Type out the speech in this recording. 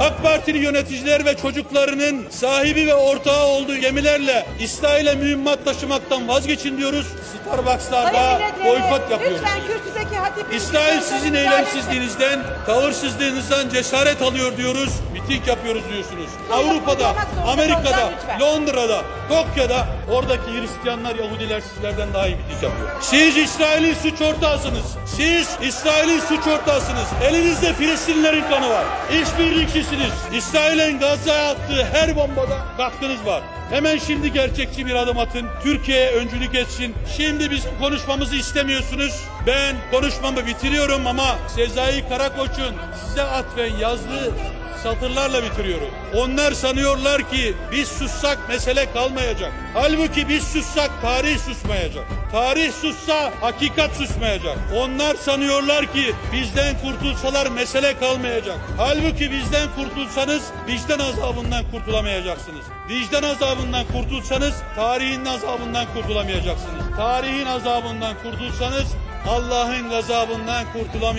AK Partili yöneticiler ve çocuklarının sahibi ve ortağı olduğu gemilerle İsrail'e mühimmat taşımaktan vazgeçin diyoruz. Starbucks'larda boykot yapıyoruz. Lütfen. İsrail sizin eylemsizliğinizden, tavırsızlığınızdan cesaret alıyor diyoruz. Miting yapıyoruz diyorsunuz. Avrupa'da, Amerika'da. Londra'da, Tokyo'da oradaki Hristiyanlar, Yahudiler sizlerden daha iyi miting yapıyor. Siz İsrail'in suç ortağısınız. Siz İsrail'in suç ortağısınız. Elinizde Filistinlerin kanı var. İşbirlikçisiniz. İsrail'in Gazze'ye attığı her bombada katkınız var. Hemen şimdi gerçekçi bir adım atın. Türkiye öncülük etsin. Şimdi bizim konuşmamızı istemiyorsunuz. Ben konuşmamı bitiriyorum ama Sezai Karakoç'un size atfen yazdığı satırlarla bitiriyorum. Onlar sanıyorlar ki biz sussak mesele kalmayacak. Halbuki biz sussak tarih susmayacak. Tarih sussa hakikat susmayacak. Onlar sanıyorlar ki bizden kurtulsalar mesele kalmayacak. Halbuki bizden kurtulsanız vicdan azabından kurtulamayacaksınız. Vicdan azabından kurtulsanız tarihin azabından kurtulamayacaksınız. Tarihin azabından kurtulsanız Allah'ın gazabından kurtulamayacaksınız.